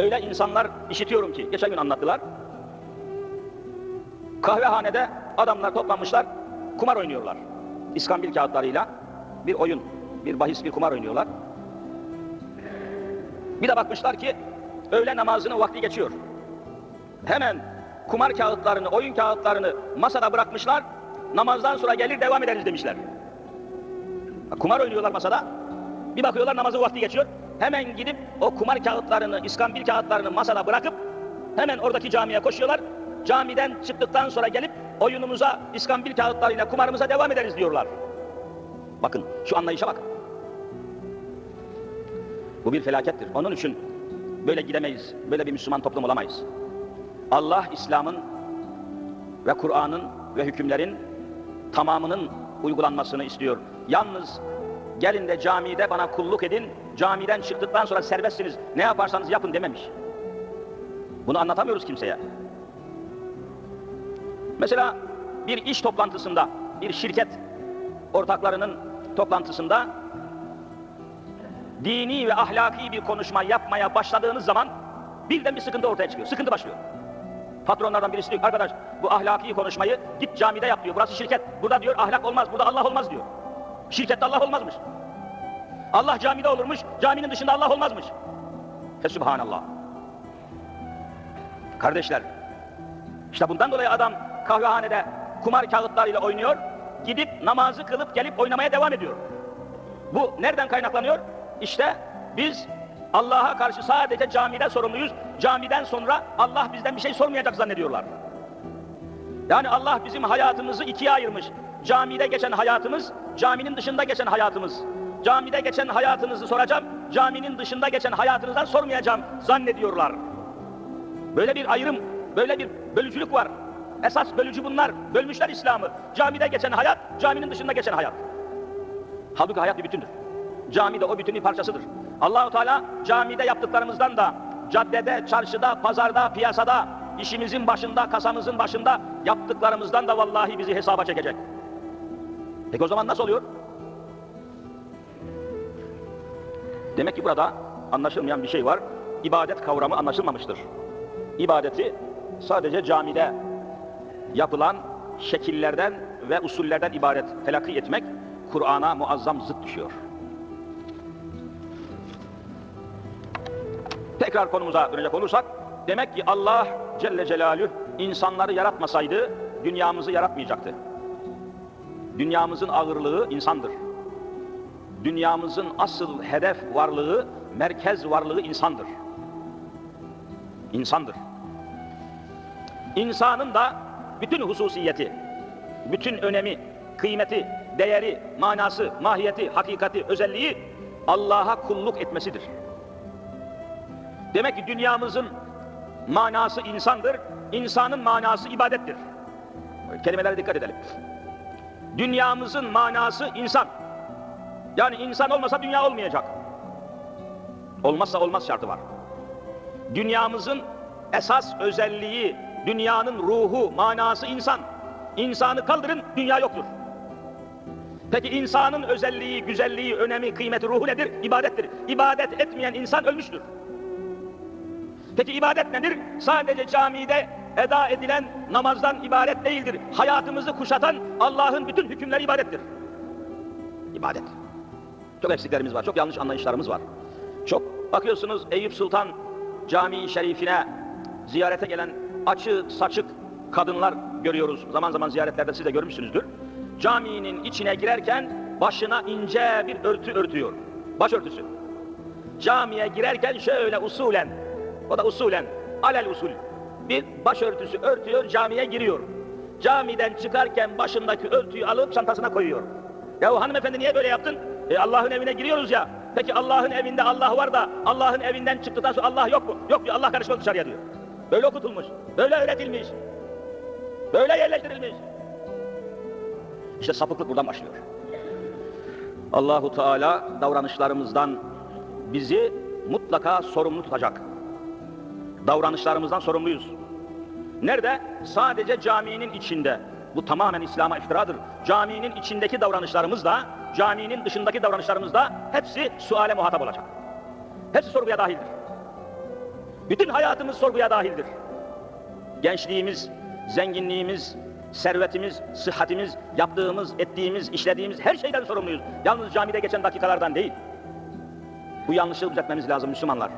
Öyle insanlar işitiyorum ki, geçen gün anlattılar. Kahvehanede adamlar toplanmışlar, kumar oynuyorlar. İskambil kağıtlarıyla bir oyun, bir bahis, bir kumar oynuyorlar. Bir de bakmışlar ki öğle namazının vakti geçiyor. Hemen kumar kağıtlarını, oyun kağıtlarını masada bırakmışlar. Namazdan sonra gelir devam ederiz demişler. Kumar oynuyorlar masada. Bir bakıyorlar namazın vakti geçiyor. Hemen gidip o kumar kağıtlarını, iskambil kağıtlarını masada bırakıp hemen oradaki camiye koşuyorlar. Camiden çıktıktan sonra gelip oyunumuza, iskambil kağıtlarıyla kumarımıza devam ederiz diyorlar. Bakın şu anlayışa bakın. Bu bir felakettir. Onun için böyle gidemeyiz. Böyle bir Müslüman toplum olamayız. Allah İslam'ın ve Kur'an'ın ve hükümlerin tamamının uygulanmasını istiyor. Yalnız gelin de camide bana kulluk edin, camiden çıktıktan sonra serbestsiniz, ne yaparsanız yapın dememiş. Bunu anlatamıyoruz kimseye. Mesela bir iş toplantısında, bir şirket ortaklarının toplantısında dini ve ahlaki bir konuşma yapmaya başladığınız zaman birden bir sıkıntı ortaya çıkıyor. Sıkıntı başlıyor. Patronlardan birisi diyor arkadaş bu ahlaki konuşmayı git camide yap diyor. Burası şirket. Burada diyor ahlak olmaz, burada Allah olmaz diyor. Şirkette Allah olmazmış. Allah camide olurmuş, caminin dışında Allah olmazmış. Fesübhanallah. Kardeşler, işte bundan dolayı adam kahvehanede kumar kağıtlarıyla oynuyor, gidip namazı kılıp gelip oynamaya devam ediyor. Bu nereden kaynaklanıyor? İşte biz Allah'a karşı sadece camide sorumluyuz. Camiden sonra Allah bizden bir şey sormayacak zannediyorlar. Yani Allah bizim hayatımızı ikiye ayırmış. Camide geçen hayatımız, caminin dışında geçen hayatımız. Camide geçen hayatınızı soracağım, caminin dışında geçen hayatınızdan sormayacağım zannediyorlar. Böyle bir ayrım, böyle bir bölücülük var. Esas bölücü bunlar. Bölmüşler İslam'ı. Camide geçen hayat, caminin dışında geçen hayat. Halbuki hayat bir bütündür. Cami de o bütünün parçasıdır. Allahu Teala camide yaptıklarımızdan da caddede, çarşıda, pazarda, piyasada, işimizin başında, kasamızın başında yaptıklarımızdan da vallahi bizi hesaba çekecek. Peki o zaman nasıl oluyor? Demek ki burada anlaşılmayan bir şey var. İbadet kavramı anlaşılmamıştır. İbadeti sadece camide yapılan şekillerden ve usullerden ibaret telakki etmek Kur'an'a muazzam zıt düşüyor. Tekrar konumuza dönecek olursak, demek ki Allah Celle Celaluhu insanları yaratmasaydı dünyamızı yaratmayacaktı. Dünyamızın ağırlığı insandır. Dünyamızın asıl hedef varlığı, merkez varlığı insandır. İnsandır. İnsanın da bütün hususiyeti, bütün önemi, kıymeti, değeri, manası, mahiyeti, hakikati, özelliği Allah'a kulluk etmesidir. Demek ki dünyamızın manası insandır, insanın manası ibadettir. Kelimelere dikkat edelim. Dünyamızın manası insan. Yani insan olmasa dünya olmayacak. Olmazsa olmaz şartı var. Dünyamızın esas özelliği, dünyanın ruhu, manası insan. İnsanı kaldırın, dünya yoktur. Peki insanın özelliği, güzelliği, önemi, kıymeti, ruhu nedir? İbadettir. İbadet etmeyen insan ölmüştür. Peki ibadet nedir? Sadece camide eda edilen namazdan ibaret değildir. Hayatımızı kuşatan Allah'ın bütün hükümleri ibadettir. İbadet. Çok eksiklerimiz var, çok yanlış anlayışlarımız var. Çok bakıyorsunuz Eyüp Sultan Camii Şerifine ziyarete gelen açık saçık kadınlar görüyoruz. Zaman zaman ziyaretlerde siz de görmüşsünüzdür. Caminin içine girerken başına ince bir örtü örtüyor. Başörtüsü. Camiye girerken şöyle usulen, o da usulen, alel usul bir başörtüsü örtüyor, camiye giriyor. Camiden çıkarken başındaki örtüyü alıp çantasına koyuyor. Ya hanımefendi niye böyle yaptın? E Allah'ın evine giriyoruz ya. Peki Allah'ın evinde Allah var da Allah'ın evinden çıktıktan sonra Allah yok mu? Yok diyor Allah karışmaz dışarıya diyor. Böyle okutulmuş, böyle öğretilmiş, böyle yerleştirilmiş. İşte sapıklık buradan başlıyor. Allahu Teala davranışlarımızdan bizi mutlaka sorumlu tutacak. Davranışlarımızdan sorumluyuz. Nerede? Sadece caminin içinde. Bu tamamen İslam'a iftiradır. Caminin içindeki davranışlarımız da, caminin dışındaki davranışlarımız da hepsi suale muhatap olacak. Hepsi sorguya dahildir. Bütün hayatımız sorguya dahildir. Gençliğimiz, zenginliğimiz, servetimiz, sıhhatimiz, yaptığımız, ettiğimiz, işlediğimiz her şeyden sorumluyuz. Yalnız camide geçen dakikalardan değil. Bu yanlışlığı düzeltmemiz lazım Müslümanlar.